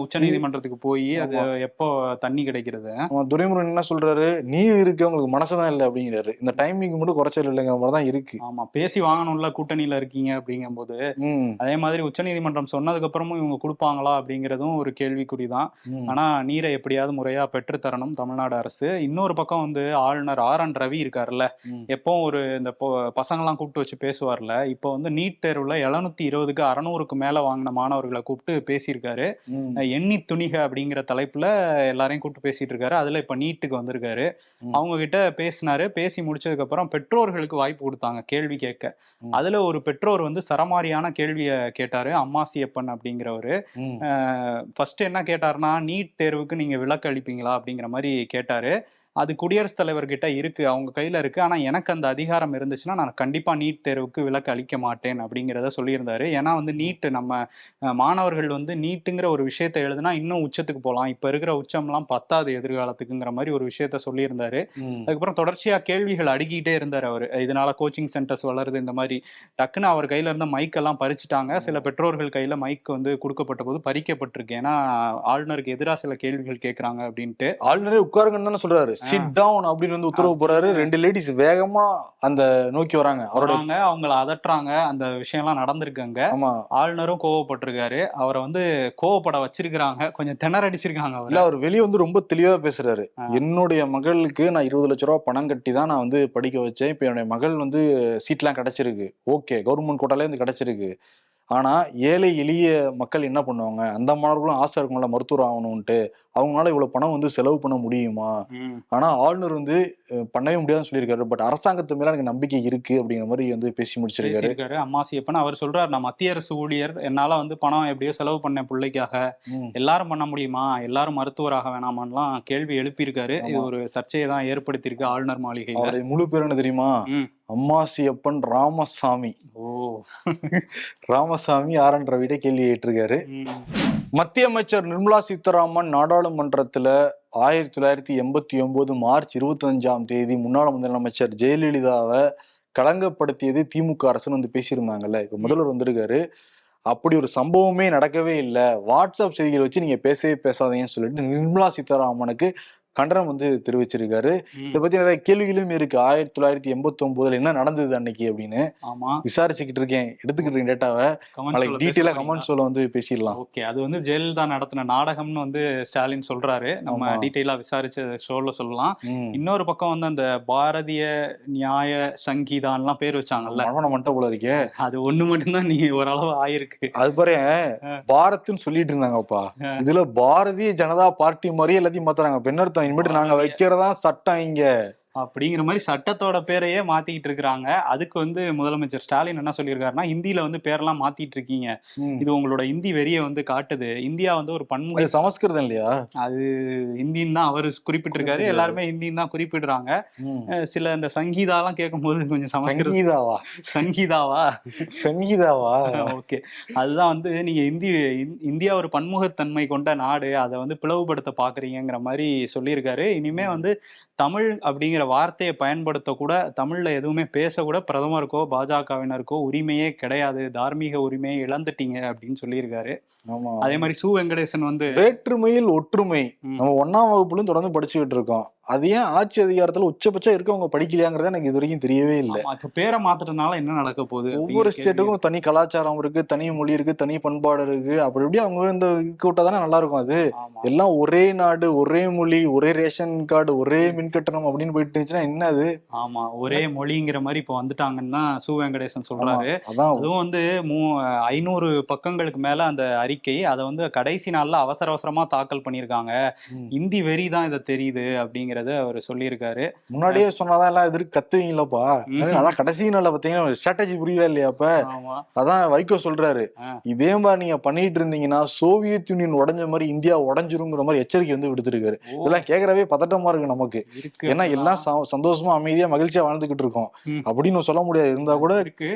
உச்ச நீதிமன்றத்துக்கு போய் அது எப்போ தண்ணி கிடைக்கிறது. துரைமுருகன் என்ன சொல்றாரு? நீர் இருக்கு உங்களுக்கு மனசுதான் இல்லை அப்படிங்கிறாரு. இந்த டைமிங் மட்டும் குறைச்சல் இல்லைங்கிற மாதிரி தான் இருக்கு. ஆமா பேசி வாங்கணும்ல கூட்டணியில இருக்கீங்க அப்படிங்கும்போது. அதே மாதிரி உச்சநீதிமன்றம் சொன்னதுக்கு அப்புறமும் இவங்க கொடுப்பாங்களா அப்படிங்கிறதும் ஒரு கேள்விக்குறி தான் ம். ஆனா நீரை எப்படியாவது முறையா பெற்று தரணும் தமிழ்நாடு அரசு. இன்னொரு பக்கம் வந்து ஆளுநர் ஆர் என் ரவி இருக்காருல்ல. ம். எப்பவும் ஒரு இந்த பொ- பசங்கெல்லாம் கூப்பிட்டு வச்சு பேசுவார்ல. இப்போ வந்து நீட் தேர்வுல எழுநூத்தி இருபதுக்கு அறநூறுக்கு மேல வாங்கின மாணவர்களை கூப்பிட்டு பேசியிருக்காரு. எண்ணி துணிக அப்படிங்கிற தலைப்புல எல்லாரையும் கூப்பிட்டு பேசிட்டு இருக்காரு. அதுல இப்ப நீட்டுக்கு வந்திருக்காரு. அவங்க கிட்ட பேசினாரு. பேசி முடிச்சதுக்கு அப்புறம் பெற்றோர்களுக்கு வாய்ப்பு கொடுத்தாங்க கேள்வி கேட்க. அதுல ஒரு பெற்றோர் வந்து சரமாரியான கேள்வியை கேட்டாரு. அம்மாசியப்பன் அப்படிங்கிறவரு. ஃபர்ஸ்ட் என்ன கேட்டாருன்னா நீட் தேர்வுக்கு நீங்க விலக்கு அளிப்பீங்களா? அப்படிங்கிற மாதிரி கேட்டாரு. அது குடியரசுத் தலைவர்கிட்ட இருக்கு அவங்க கையில இருக்கு. ஆனா எனக்கு அந்த அதிகாரம் இருந்துச்சுன்னா நான் கண்டிப்பா நீட் தேர்வுக்கு விலக்கு அளிக்க மாட்டேன் அப்படிங்கிறத சொல்லியிருந்தாரு. ஏன்னா வந்து நீட் நம்ம மாணவர்கள் வந்து நீட்டுங்கிற ஒரு விஷயத்தை எழுதுனா இன்னும் உச்சத்துக்கு போகலாம். இப்ப இருக்கிற உச்சம்லாம் பத்தாது எதிர்காலத்துக்குங்கிற மாதிரி ஒரு விஷயத்த சொல்லியிருந்தாரு. அதுக்கப்புறம் தொடர்ச்சியா கேள்விகள் அடுக்கிட்டே இருந்தார் அவர். இதனால கோச்சிங் சென்டர்ஸ் வளருது இந்த மாதிரி டக்குன்னு அவர் கையில இருந்த மைக்கெல்லாம் பறிச்சுட்டாங்க. சில பெற்றோர்கள் கையில மைக் வந்து கொடுக்கப்பட்ட போது பறிக்கப்பட்டிருக்கு. ஏன்னா ஆளுநருக்கு எதிராக சில கேள்விகள் கேட்கறாங்க அப்படின்ட்டு. ஆளுநரே உட்காருங்கன்னு தானே சொல்றாரு. சிட் டவுன் அப்படின்னு வந்து உத்தரவு போறாரு. ரெண்டு லேடிஸ் வேகமா அந்த நோக்கி வராங்க. அவரோட அவங்கள அதட்டுறாங்க. அந்த விஷயம்லாம் நடந்திருக்காங்க ஆளுநரும் கோவப்பட்டிருக்காரு. அவரை வந்து கோவப்பட வச்சிருக்கிறாங்க. கொஞ்சம் திணறடிச்சிருக்காங்க இல்ல அவரை வெளியே வந்து ரொம்ப தெளிவா பேசுறாரு. என்னுடைய மகளுக்கு நான் இருபது லட்ச ரூபா பணம் கட்டி தான் நான் வந்து படிக்க வச்சேன். இப்ப என்னுடைய மகள் வந்து சீட்லாம் கிடைச்சிருக்கு. ஓகே கவர்மெண்ட் கோட்டாலே இருந்து கிடைச்சிருக்கு. ஆனா ஏழை எளிய மக்கள் என்ன பண்ணுவாங்க? அந்த மாணவர்களும் ஆசை இருக்கும்ல மருத்துவர் ஆகணும்ட்டு அவங்களால இவ்வளவு பணம் வந்து செலவு பண்ண முடியுமா? ம். ஆனா ஆளுநர் வந்து பண்ணவே முடியாதுன்னு சொல்லியிருக்காரு. பட் அரசாங்கத்து மேல எனக்கு நம்பிக்கை இருக்கு அப்படிங்கிற மாதிரி வந்து பேசி முடிச்சிருக்காரு. பேசியிருக்காரு. அம்மாசியப்பன் அவர் சொல்றாரு நான் மத்திய அரசு ஊழியர். என்னால வந்து பணம் எப்படியோ செலவு பண்ணேன் பிள்ளைக்காக. எல்லாரும் பண்ண முடியுமா? எல்லாரும் மருத்துவராக வேணாமான்லாம் கேள்வி எழுப்பியிருக்காரு. இது. ஒரு சர்ச்சையை தான் ஏற்படுத்தியிருக்கு ஆளுநர் அவருடைய முழு பேர் என்ன தெரியுமா. அம்மாசியப்பன் ராமசாமி. ஓ. ராமசாமி ஆர் என் ரவிட கேள்வி ம். மத்திய அமைச்சர் நிர்மலா சீதாராமன் நாடாளுமன்றத்துல ஆயிரத்தி தொள்ளாயிரத்தி எண்பத்தி ஒன்பது மார்ச் இருபத்தஞ்சாம் தேதி முன்னாள் முதலமைச்சர் ஜெயலலிதாவை களங்கப்படுத்தியது திமுக அரசுன்னு வந்து பேசியிருந்தாங்கல்ல. இப்ப முதல்வர் வந்திருக்காரு. அப்படி ஒரு சம்பவமே நடக்கவே இல்லை. வாட்ஸ்அப் செய்திகள் வச்சு நீங்க பேசவே பேசாதீங்கன்னு சொல்லிட்டு நிர்மலா சீதாராமனுக்கு கண்டனம் வந்து தெரிவிச்சிருக்காரு. இதை பத்தி நிறைய கேள்விகளும் இருக்கு. ஆயிரத்தி தொள்ளாயிரத்தி எண்பத்தி ஒன்பதுல என்ன நடந்தது அன்னைக்கு அப்படின்னு விசாரிச்சுக்கிட்டு இருக்கேன். எடுத்துக்கிட்டு இருக்கேன் டேட்டாவை கமெண்ட் நாளைக்கு டீட்டெயிலா கமெண்ட் சொல்ல வந்து பேசிடலாம். ஓகே. அது வந்து ஜெயலலிதா நடத்தின நாடகம்னு வந்து ஸ்டாலின் சொல்றாரு. நம்ம. டீட்டெயிலா விசாரிச்ச ஷோல சொல்லலாம். இன்னொரு பக்கம் வந்து அந்த பாரதிய நியாய சங்கீதான்லாம் பேர் வச்சாங்கல்ல. மட்டும் போல இருக்கே. அது ஒண்ணு மட்டும்தான் நீ ஓரளவு ஆயிருக்கு. அது பாரு பாரத்னு சொல்லிட்டு இருந்தாங்கப்பா. இதுல பாரதிய ஜனதா பார்ட்டி மாதிரியே எல்லாத்தையும் மாத்துறாங்க. அர்த்தம் இனிமேட்டு நாங்க வைக்கிறதா சட்டம் இங்க. அப்படிங்கிற மாதிரி சட்டத்தோட பேரையே மாத்திக்கிட்டு இருக்கிறாங்க. அதுக்கு வந்து முதலமைச்சர் ஸ்டாலின் என்ன சொல்லியிருக்காருன்னா இந்தியில வந்து பேரெல்லாம் மாத்திட்டு இருக்கீங்க. இது உங்களோட இந்தி வெறியை வந்து காட்டுது. இந்தியா வந்து ஒரு பன்முக அது சமஸ்கிருதம் இல்லையா? அது இந்தின்னு தான் அவர் குறிப்பிட்டிருக்காரு. எல்லாருமே இந்தின்னு தான் குறிப்பிடுறாங்க. சில இந்த சங்கீதாலாம் கேட்கும்போது கொஞ்சம் சமஸ்கிருத சங்கீதாவா? சங்கீதாவா? சங்கீதாவா? ஓகே. அதுதான் வந்து நீங்க இந்தி இந்- இந்தியா ஒரு பன்முகத்தன்மை கொண்ட நாடு. அதை வந்து பிளவுபடுத்த பாக்குறீங்கிற மாதிரி சொல்லியிருக்காரு. இனிமே வந்து தமிழ் அப்படிங்கிற வார்த்தையை பயன்படுத்த கூட தமிழ்ல எதுவுமே பேச கூட பிரதமருக்கோ பாஜகவினருக்கோ உரிமையே கிடையாது. தார்மீக உரிமையை இழந்துட்டீங்க அப்படின்னு சொல்லியிருக்காரு. அதே மாதிரி சு வெங்கடேசன் வந்து வேற்றுமையில் ஒற்றுமை. நம்ம ஒன்னாம் வகுப்புலயும் தொடர்ந்து படிச்சுக்கிட்டு இருக்கோம். அது ஏன் ஆட்சி அதிகாரத்துல உச்சபட்சம் இருக்கவங்க படிக்கலையாங்கிறது எனக்கு இது வரைக்கும் தெரியவே இல்லை. இப்ப பேரை மாத்துறதுனால என்ன நடக்க போகுது ஒவ்வொரு ஸ்டேட்டுக்கும் தனி கலாச்சாரம் இருக்கு தனி மொழி இருக்கு தனி பண்பாடு இருக்கு. அப்படி இப்படி அவங்க இந்த கூட்டா தானே நல்லா இருக்கும் அது. எல்லாம் ஒரே நாடு ஒரே மொழி ஒரே ரேஷன் கார்டு ஒரே மின் கட்டணம் அப்படின்னு போயிட்டு இருந்துச்சுன்னா என்ன அது ஆமா ஒரே மொழிங்கிற மாதிரி இப்ப வந்துட்டாங்கன்னு தான் சு வெங்கடேசன் சொல்றாரு. அதுவும் வந்து மூ ஐநூறு பக்கங்களுக்கு மேல அந்த அறிக்கை அதை வந்து கடைசி நாள்ல அவசர அவசரமா தாக்கல் பண்ணியிருக்காங்க. இந்தி வெறி தான் இதை தெரியுது அப்படிங்கறத அவர் சொல்லியிருக்காரு. முன்னாடியே சொன்னாதான் எல்லாம் எதிர்க்கு கத்துவீங்களப்பா. அதான் கடைசி நாள்ல பாத்தீங்கன்னா ஸ்ட்ராட்டஜி புரியுதா இல்லையா அப்ப? அதான் வைகோ சொல்றாரு. இதே மாதிரி நீங்க பண்ணிட்டு இருந்தீங்கன்னா சோவியத் யூனியன் உடைஞ்ச மாதிரி இந்தியா உடைஞ்சிருங்கிற மாதிரி எச்சரிக்கை வந்து விடுத்திருக்காரு. இதெல்லாம் கேக்குறவே பதட்டமா இருக்கு நமக்கு. ஏன்னா எல்லாம் சந்தோஷமா அமைதியா மகிழ்ச்சியா வாழ்ந்துகிட்டு இருக்கோம். அப்படின்னு சொல்ல முடியாது. இருந்தா கூட இருக்கு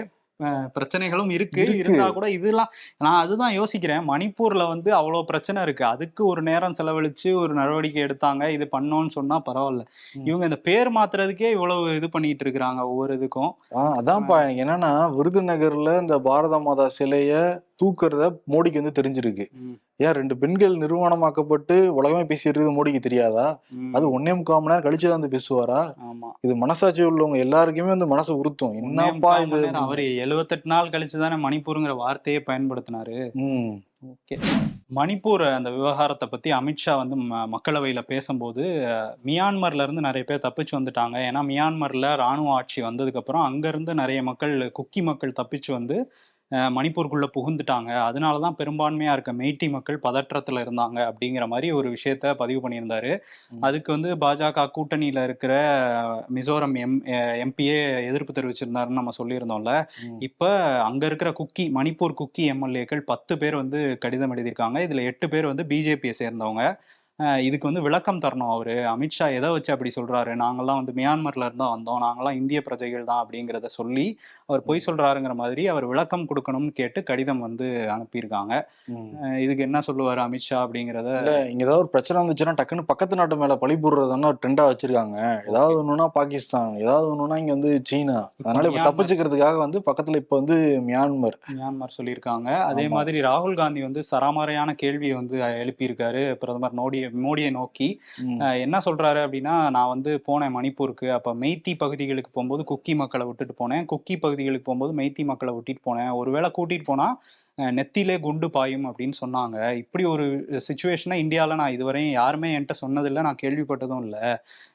பிரச்சனைகளும் இருக்கு. இருந்தா கூட இதெல்லாம் நான் அதுதான் யோசிக்கிறேன். மணிப்பூர்ல வந்து அவ்வளவு பிரச்சனை இருக்கு. அதுக்கு ஒரு நேரம் செலவழிச்சு ஒரு நடவடிக்கை எடுத்தாங்க. இது பண்ணோம்னு சொன்னா பரவாயில்ல. இவங்க இந்த பேர் மாத்துறதுக்கே இவ்வளவு இது பண்ணிட்டு இருக்கிறாங்க ஒவ்வொரு இதுக்கும். அதான்ப்பா. எனக்கு என்னன்னா விருதுநகர்ல இந்த பாரத மாதா சிலைய தூக்குறத மோடிக்கு வந்து தெரிஞ்சிருக்கு. ஏன் ரெண்டு பெண்கள் நிர்வாணமாக்கப்பட்டு உலகமே இருக்குது மோடிக்கு தெரியாதா? அது ஒன்னே முக்கால் மணி நேரம் கழிச்சு வந்து பேசுவாரா? இது மனசாட்சி உள்ளவங்க எல்லாருக்குமே வந்து மனசு உறுத்தும். என்னப்பா இது அவரு எழுவத்தெட்டு நாள் கழிச்சு தானே மணிப்பூருங்கிற வார்த்தையே பயன்படுத்தினாரு. ஓகே. மணிப்பூர் அந்த விவகாரத்தை பத்தி அமித்ஷா வந்து மக்களவையில பேசும்போது மியான்மர்ல இருந்து நிறைய பேர் தப்பிச்சு வந்துட்டாங்க. ஏன்னா மியான்மர்ல ராணுவ ஆட்சி வந்ததுக்கு அப்புறம் அங்க இருந்து நிறைய மக்கள் குக்கி மக்கள் தப்பிச்சு வந்து மணிப்பூருக்குள்ள புகுந்துட்டாங்க. அதனாலதான் பெரும்பான்மையா இருக்க மெய்ட்டி மக்கள் பதற்றத்துல இருந்தாங்க அப்படிங்கிற மாதிரி ஒரு விஷயத்த பதிவு பண்ணியிருந்தாரு. அதுக்கு வந்து பாஜக கூட்டணியில இருக்கிற மிசோரம் எம் எம்பியே எதிர்ப்பு தெரிவிச்சிருந்தாருன்னு நம்ம சொல்லியிருந்தோம்ல. இப்ப அங்க இருக்கிற குக்கி மணிப்பூர் குக்கி எம்எல்ஏக்கள் பத்து பேர் வந்து கடிதம் எழுதியிருக்காங்க. இதுல எட்டு பேர் வந்து பிஜேபியை சேர்ந்தவங்க. இதுக்கு வந்து விளக்கம் தரணும் அவரு. அமித்ஷா எதை வச்சு அப்படி சொல்றாரு? நாங்கெல்லாம் வந்து மியான்மர்ல இருந்தா வந்தோம். நாங்கெல்லாம் இந்திய பிரஜைகள் தான் அப்படிங்கிறத சொல்லி அவர் பொய் சொல்றாருங்கிற மாதிரி அவர் விளக்கம் கொடுக்கணும்னு கேட்டு கடிதம் வந்து அனுப்பியிருக்காங்க. இதுக்கு என்ன சொல்லுவாரு அமித்ஷா அப்படிங்கிறத? இல்ல இங்க ஏதாவது ஒரு பிரச்சனை வந்துச்சுன்னா டக்குன்னு பக்கத்து நாட்டு மேல பழி போடுறதுன்னா ட்ரெண்டா வச்சிருக்காங்க. ஏதாவது ஒண்ணுன்னா பாகிஸ்தான் ஏதாவது ஒண்ணுன்னா இங்க வந்து சீனா. அதனால இப்ப. தப்பிச்சுக்கிறதுக்காக வந்து பக்கத்துல இப்ப வந்து மியான்மர். மியான்மர் சொல்லியிருக்காங்க. அதே. மாதிரி ராகுல் காந்தி வந்து சராமறையான கேள்வியை வந்து எழுப்பியிருக்காரு. பிரதமர் மோடி மோடியை நோக்கி என்ன சொல்றாரு அப்படின்னா நான் வந்து போனேன் மணிப்பூருக்கு. அப்ப மெய்த்தி பகுதிகளுக்கு போகும்போது குக்கி மக்களை விட்டுட்டு போனேன். குக்கி பகுதிகளுக்கு போகும்போது மெய்த்தி மக்களை விட்டுட்டு போனேன். ஒருவேளை கூட்டிட்டு போனா நெத்திலே குண்டு பாயும் அப்படின்னு சொன்னாங்க. இப்படி ஒரு சுச்சுவேஷனை இந்தியாவில் நான் இதுவரையும் யாருமே என்கிட்ட சொன்னதில்லை. நான் கேள்விப்பட்டதும் இல்லை.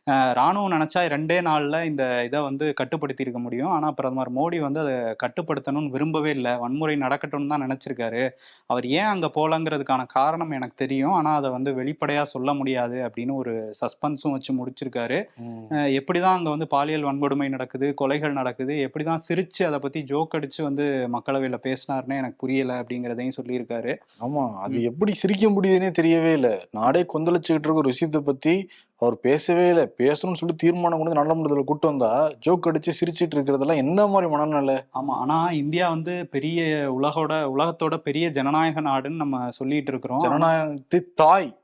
ராணுவம் நினைச்சா ரெண்டே நாள்ல இந்த இதை வந்து கட்டுப்படுத்தி இருக்க முடியும். ஆனா பிரதமர் மோடி வந்து அதை கட்டுப்படுத்தணும்னு விரும்பவே இல்லை. வன்முறை நடக்கட்டும்னு தான் நினைச்சிருக்காரு. அவர் ஏன் அங்க போலங்கிறதுக்கான காரணம் எனக்கு தெரியும். ஆனா அதை வந்து வெளிப்படையா சொல்ல முடியாது அப்படின்னு ஒரு சஸ்பென்ஸும் வச்சு முடிச்சிருக்காரு. ம். அஹ் எப்படிதான் அங்க வந்து பாலியல் வன்கொடுமை நடக்குது கொலைகள் நடக்குது எப்படிதான் சிரிச்சு அதை பத்தி ஜோக் அடிச்சு வந்து மக்களவையில பேசினாருன்னு எனக்கு புரியல அப்படிங்கிறதையும் சொல்லியிருக்காரு. ஆமா அது எப்படி சிரிக்க முடியுதுன்னே தெரியவே இல்ல. நாடே கொந்தளிச்சுக்கிட்டு இருக்க ஒரு விஷயத்தை பத்தி அவர் பேசவே இல்லை. பேசணும்னு சொல்லி தீர்மானம் கொண்டு நாடாளுமன்றத்துல கூட்டு வந்தா ஜோக் அடிச்சு சிரிச்சிட்டு இருக்கிறதெல்லாம் என்ன மாதிரி மனநிலை? ஆமா. ஆனா இந்தியா வந்து பெரிய உலகோட உலகத்தோட பெரிய ஜனநாயக நாடுன்னு நம்ம சொல்லிட்டு இருக்கிறோம். ஜனநாயகத்தை தாய்.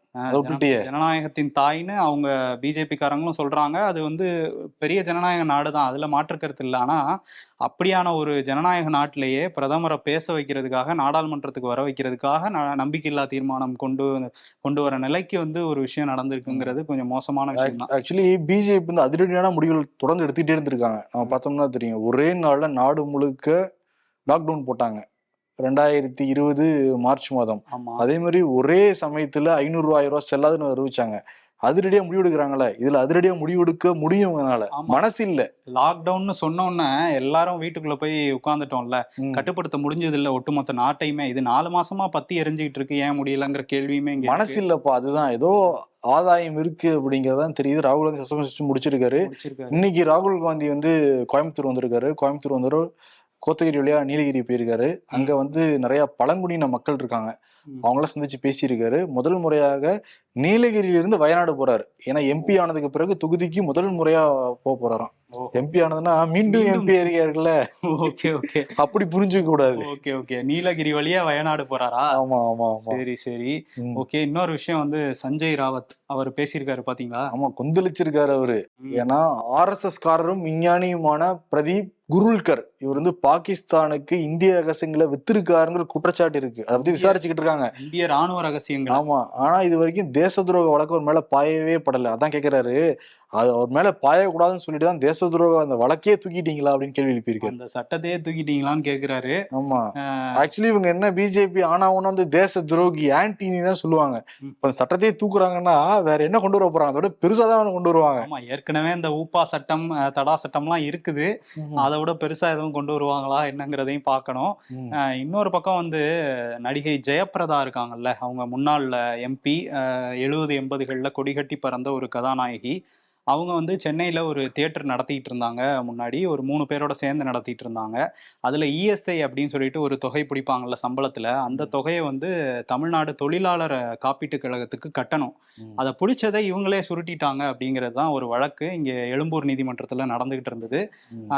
ஜனநாயகத்தின் தாய்ன்னு அவங்க பிஜேபி காரங்களும் சொல்றாங்க. அது வந்து பெரிய ஜனநாயக நாடு தான் அதுல மாற்றுக்கருத்து இல்லை. ஆனா அப்படியான ஒரு ஜனநாயக நாட்டிலேயே பிரதமரை பேச வைக்கிறதுக்காக நாடாளுமன்றத்துக்கு வர வைக்கிறதுக்காக நம்பிக்கையில்லா தீர்மானம் கொண்டு கொண்டு வர நிலைக்கு வந்து ஒரு விஷயம் நடந்திருக்குங்கிறது கொஞ்சம் மோசமான விஷயம் தான் ஆக்சுவலி பிஜேபி வந்து அதிரடியான முடிவுகள் தொடர்ந்து எடுத்துக்கிட்டே இருந்திருக்காங்க. நம்ம பார்த்தோம்னா தெரியும். ஒரே நாள்ல நாடு முழுக்க லாக்டவுன் போட்டாங்க. ரெண்டாயிரத்தி இருபது மார்ச் மாதம். அதே மாதிரி ஒரே சமயத்துல ஐநூறு ரூபாய் ரூபாய் செல்லாதுன்னு அறிவிச்சாங்க. அதிரடியா முடிவு எடுக்கிறாங்களே இதுல அதிரடியா முடிவு எடுக்க முடியும் இவங்கனால ஆமா. மனசு இல்ல. லாக்டவுன்னு சொன்ன உடனே எல்லாரும் வீட்டுக்குள்ள போய் உட்கார்ந்துட்டோம்ல. ம். கட்டுப்படுத்த முடிஞ்சது இல்ல ஒட்டுமொத்த நாட்டையுமே. இது நாலு மாசமா பத்தி எரிஞ்சுக்கிட்டு இருக்கு ஏன் முடியலங்கிற கேள்வியுமே மனசு. இல்லப்பா. அதுதான். ஏதோ ஆதாயம் இருக்கு அப்படிங்கறதான் தெரியுது. ராகுல் காந்தி சஸ்பென்ஸ் முடிச்சிருக்காரு. இன்னைக்கு ராகுல் காந்தி வந்து கோயம்புத்தூர் வந்திருக்காரு. கோயம்புத்தூர் வந்து கோத்தகிரி வழியா நீலகிரி போயிருக்காரு. அங்க வந்து நிறைய பழங்குடியின மக்கள் இருக்காங்க. அவங்கள சந்திச்சு பேசியிருக்காரு. முதல் முறையாக நீலகிரியிலிருந்து வயநாடு போறாரு. ஏன்னா எம்பி ஆனதுக்கு பிறகு தொகுதிக்கு முதல் முறையா போக போறாராம். எம்பி ஆனதுன்னா மீண்டும். எம்பி இருக்காருல்ல ஓகே ஓகே. அப்படி புரிஞ்சுக்க கூடாது. Okay okay. நீலகிரி வழியா வயநாடு போறாரா? ஆமா ஆமா ஆமா. சரி சரி. ஓகே. இன்னொரு விஷயம் வந்து சஞ்சய் ராவத் அவர் பேசியிருக்காரு பாத்தீங்களா? ஆமா கொந்தளிச்சிருக்காரு அவரு. ஏன்னா ஆர்எஸ்எஸ் காரரும் விஞ்ஞானியுமான பிரதீப் குருல்கர் இவர் வந்து பாகிஸ்தானுக்கு இந்திய ரகசியங்களை வித்திருக்காருங்கிற குற்றச்சாட்டு இருக்கு. அதை பத்தி விசாரிச்சுக்கிட்டு இருக்காங்க. இந்திய ராணுவ ரகசியங்கள். ஆமா. ஆனா இது வரைக்கும் தேச துரோக வழக்கு அவர் மேல பாயவே படல. அதான் கேக்குறாரு. அது அவர் மேல பாயக்கூடாதுன்னு சொல்லிட்டு தான் தேச துரோக அந்த வழக்கே தூக்கிட்டீங்களா அப்படின்னு கேள்வி எழுப்பியிருக்காரு அந்த சட்டத்தையே தூக்கிட்டீங்களான்னு கேக்குறாரு. ஆமா. ஆக்சுவலி இவங்க என்ன பிஜேபி ஆனா ஒண்ணு வந்து தேச துரோகி ஆன்டினி தான் சொல்லுவாங்க. இப்ப அந்த சட்டத்தையே தூக்குறாங்கன்னா வேற என்ன கொண்டு வர போறாங்க? அதோட பெருசா தான் கொண்டு வருவாங்க. ஆமா ஏற்கனவே இந்த ஊப்பா சட்டம் தடா சட்டம்லாம் இருக்குது. அதை விட பெருசா எதுவும் கொண்டு வருவாங்களா என்னங்கிறதையும் பார்க்கணும். இன்னொரு பக்கம் வந்து நடிகை ஜெயபிரதா இருக்காங்கல்ல அவங்க முன்னாள் எம்பி எழுபது எண்பதுகளில் கொடிகட்டி பறந்த ஒரு கதாநாயகி. அவங்க வந்து சென்னையில் ஒரு தியேட்டர் நடத்திட்டு இருந்தாங்க முன்னாடி. ஒரு மூணு பேரோட சேர்ந்து நடத்திட்டு இருந்தாங்க. அதில் இஎஸ்ஐ அப்படின்னு சொல்லிட்டு ஒரு தொகை பிடிப்பாங்கல்ல சம்பளத்தில். அந்த தொகையை வந்து தமிழ்நாடு தொழிலாளர் காப்பீட்டுக் கழகத்துக்கு கட்டணும். அதை பிடிச்சதை இவங்களே சுருட்டிட்டாங்க அப்படிங்கிறது தான் ஒரு வழக்கு. இங்கே எழும்பூர் நீதிமன்றத்தில் நடந்துகிட்டு இருந்தது.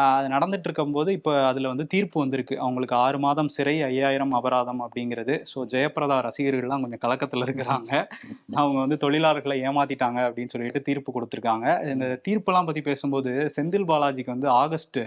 அது நடந்துட்டு இருக்கும்போது இப்போ அதில் வந்து தீர்ப்பு வந்திருக்கு. அவங்களுக்கு ஆறு மாதம் சிறை ஐயாயிரம் அபராதம் அப்படிங்கிறது. ஸோ ஜெயபிரதா ரசிகர்கள்லாம் கொஞ்சம் கலக்கத்தில் இருக்கிறாங்க. அவங்க வந்து தொழிலாளர்களை ஏமாத்திட்டாங்க அப்படின்னு சொல்லிட்டு தீர்ப்பு கொடுத்துருக்காங்க. இந்த தீர்ப்பெல்லாம் பற்றி பேசும்போது செந்தில் பாலாஜிக்கு வந்து ஆகஸ்ட்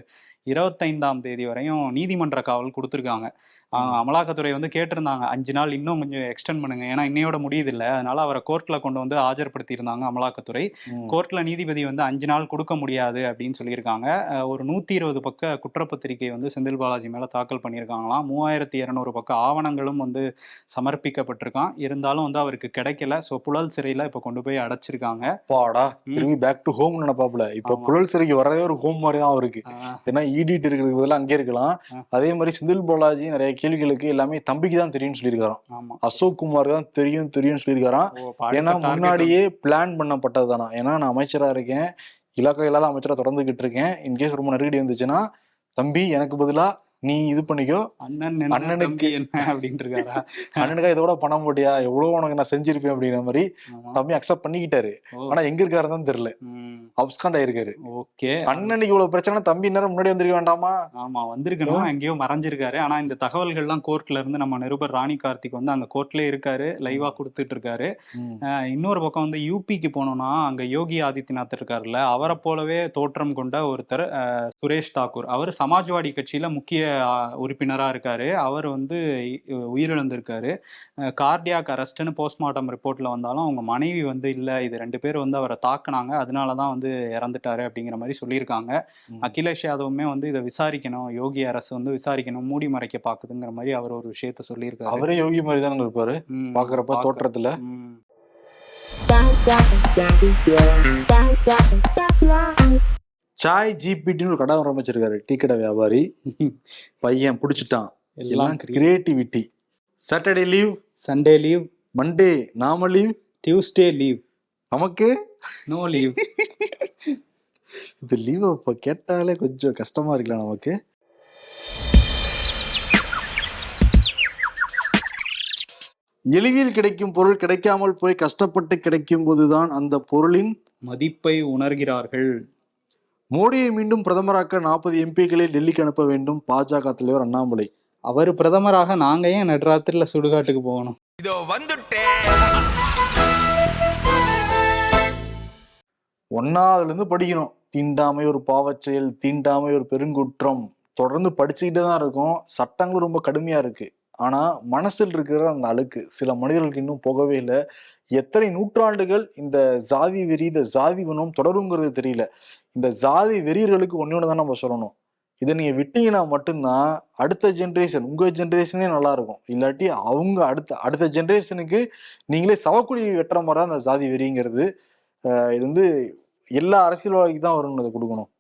இருபத்தைந்தாம் தேதி வரையும் நீதிமன்ற காவல் கொடுத்துருக்காங்க. அமலாக்கத்துறை வந்து கேட்டிருந்தாங்க. அஞ்சு நாள் இன்னும் கொஞ்சம் எக்ஸ்டெண்ட் பண்ணுங்க. ஏன்னா இன்னையோட முடியுது இல்லை அதனால அவரை கோர்ட்டில் கொண்டு வந்து ஆஜர்படுத்தியிருந்தாங்க அமலாக்கத்துறை. கோர்ட்ல நீதிபதி வந்து அஞ்சு நாள் கொடுக்க முடியாது அப்படின்னு சொல்லியிருக்காங்க. ஒரு நூத்தி இருபது பக்க குற்றப்பத்திரிகை வந்து செந்தில் பாலாஜி மேல தாக்கல் பண்ணியிருக்காங்களாம். மூவாயிரத்தி இரநூறு பக்க ஆவணங்களும் வந்து சமர்ப்பிக்கப்பட்டிருக்கான். இருந்தாலும் வந்து அவருக்கு கிடைக்கல. ஸோ புழல் சிறையில இப்போ கொண்டு போய் அடைச்சிருக்காங்க. பாடா. திரும்பி பேக் டு ஹோம் நினைப்பாப்ல இப்ப. புழல் சிறைக்கு வரதே ஒரு ஹோம் மாதிரி தான் அவருக்கு ஏன்னா ஈடிட்டு இருக்கிறதுக்கு பதிலா அங்கே இருக்கலாம். அதே மாதிரி செந்தில் பாலாஜி நிறைய கேள்விகளுக்கு எல்லாமே தம்பிக்கு தான் தெரியும்னு சொல்லியிருக்காராம். அசோக் குமார் தான் தெரியும் தெரியும்னு சொல்லியிருக்காராம். ஏன்னா முன்னாடியே பிளான் பண்ணப்பட்டது தானா? ஏன்னா நான் அமைச்சரா இருக்கேன். இலாக்கா இல்லாத அமைச்சரா தொடர்ந்துகிட்டு இருக்கேன். இன்கேஸ் ரொம்ப நெருக்கடி வந்துச்சுன்னா தம்பி எனக்கு பதிலா நீ இது பண்ணிக்கோ. அண்ணன் அண்ணனுக்கு- என்ன அப்படின்ட்டு இருக்காரா அண்ணனுக்கா இதோட பணம் போட்டியா? எவ்வளவு உனக்கு நான் செஞ்சிருப்பேன் அப்படிங்கிற மாதிரி. தம்பி அக்செப்ட் பண்ணிக்கிட்டாரு. ஆனா எங்க இருக்காருன்னு தெரியல. அப்ஸ்காண்ட் ஆயிருக்காரு. ஓகே. அண்ணனுக்கு இவ்வளவு பிரச்சனை தம்பி நேரம் முன்னாடி வந்திருக்க வேண்டாமா? ஆமா வந்திருக்கணும். எங்கேயோ மறைஞ்சிருக்காரு. ஆனா இந்த தகவல்கள்லாம் கோர்ட்ல இருந்து நம்ம நிருபர் ராணி கார்த்திக் வந்து அங்க கோர்ட்லயே இருக்காரு. லைவா கொடுத்துட்டு இருக்காரு இன்னொரு பக்கம் வந்து யூபிக்கு போனோம்னா அங்க யோகி ஆதித்யநாத் இருக்காருல்ல அவரை போலவே தோற்றம் கொண்ட ஒருத்தர் சுரேஷ் தாக்கூர். அவர் சமாஜ்வாடி கட்சியில முக்கிய அஹ், உறுப்பினரா இருக்காரு அவர் வந்து உயிரிழந்திருக்காரு கார்டியாக் அரெஸ்ட்னு போஸ்ட்மார்ட்டம் ரிப்போர்ட்ல வந்தாலும் அவங்க மனைவி வந்து இல்ல இது ரெண்டு பேர் வந்து அவரை தாக்குனாங்க அதனால தான் வந்து இறந்துட்டாரு அப்படிங்கிற மாதிரி சொல்லியிருக்காங்க. அகிலேஷ் யாதவுமே வந்து இதை விசாரிக்கணும் யோகி அரசு வந்து விசாரிக்கணும் மூடி மறைக்க பாக்குதுங்கிற மாதிரி அவர் ஒரு விஷயத்த சொல்லியிருக்காரு அவரே யோகி மாதிரி தானே இருப்பாரு பாக்க- தோற்றத்துல. சாய் ஜிபிடின்னு ஒரு கடை ஆரம்பிச்சிருக்காரு. டீ கடை வியாபாரி. பையன் பிடிச்சிட்டான். எல்லாம் creativity Saturday leave Sunday leave Monday நாம லீவ் டியூஸ்டே லீவ் நமக்கு? நோ லீவ் இது லீவ் இப்போ கேட்டாலே கொஞ்சம் கஷ்டமா இருக்குல்ல நமக்கு? எளிதில் கிடைக்கும் பொருள் கிடைக்காமல் போய் கஷ்டப்பட்டு கிடைக்கும் போதுதான் அந்த பொருளின் மதிப்பை உணர்கிறார்கள். மோடியை மீண்டும் பிரதமராக்க நாற்பது எம்பிக்களை டெல்லிக்கு அனுப்ப வேண்டும் பாஜக தலைவர் அண்ணாமலை. அவர் பிரதமராக நாங்க ஏன் நடுராத்திரில சுடுகாட்டுக்கு போகணும்? இதோ வந்துட்டேன் ஒன்னாவதுல இருந்து படிக்கணும். தீண்டாமை ஒரு பாவச் செயல் தீண்டாமை ஒரு பெருங்குற்றம். தொடர்ந்து படிச்சுக்கிட்டே தான் இருக்கும். சட்டங்களும் ரொம்ப கடுமையா இருக்கு. ஆனால் மனசில் இருக்கிற அந்த அழுக்கு சில மனிதர்களுக்கு இன்னும் போகவே இல்லை. எத்தனை நூற்றாண்டுகள் இந்த ஜாதி வெறி இந்த ஜாதி குணம் தொடருங்கிறது தெரியல. இந்த ஜாதி வெறியர்களுக்கு ஒன்று ஒன்று தான் நம்ம சொல்லணும். இதை நீங்கள் விட்டீங்கன்னா மட்டும்தான் அடுத்த ஜென்ரேஷன் உங்கள் ஜென்ரேஷனே நல்லா இருக்கும். இல்லாட்டி அவங்க அடுத்த அடுத்த ஜென்ரேஷனுக்கு நீங்களே சவக்குழி வெட்டுற மாதிரி தான் அந்த ஜாதி வெறிங்கிறது. இது வந்து எல்லா அரசியல்வாதிக்கு தான் வரும்னு அதை கொடுக்கணும்.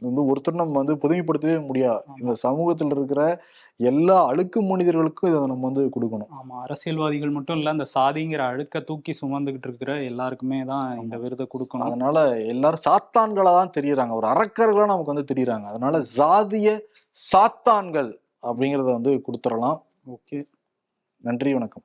வந்து ஒருத்தர் நம்ம வந்து பொதுமைப்படுத்தவே முடியாது இந்த சமூகத்தில் இருக்கிற எல்லா அழுக்கு மனிதர்களுக்கும் இதை நம்ம வந்து கொடுக்கணும். ஆமா அரசியல்வாதிகள் மட்டும் இல்ல அந்த சாதிங்கிற அழுக்க தூக்கி சுமந்துகிட்டு இருக்கிற எல்லாருக்குமே தான் இந்த விருதை கொடுக்கணும். அதனால எல்லாரும் சாத்தான்களா தான் தெரியறாங்க. ஒரு அரக்கர்களா நமக்கு வந்து தெரியறாங்க. அதனால சாதிய சாத்தான்கள் அப்படிங்கறத வந்து கொடுத்துடலாம். ஓகே. நன்றி வணக்கம்.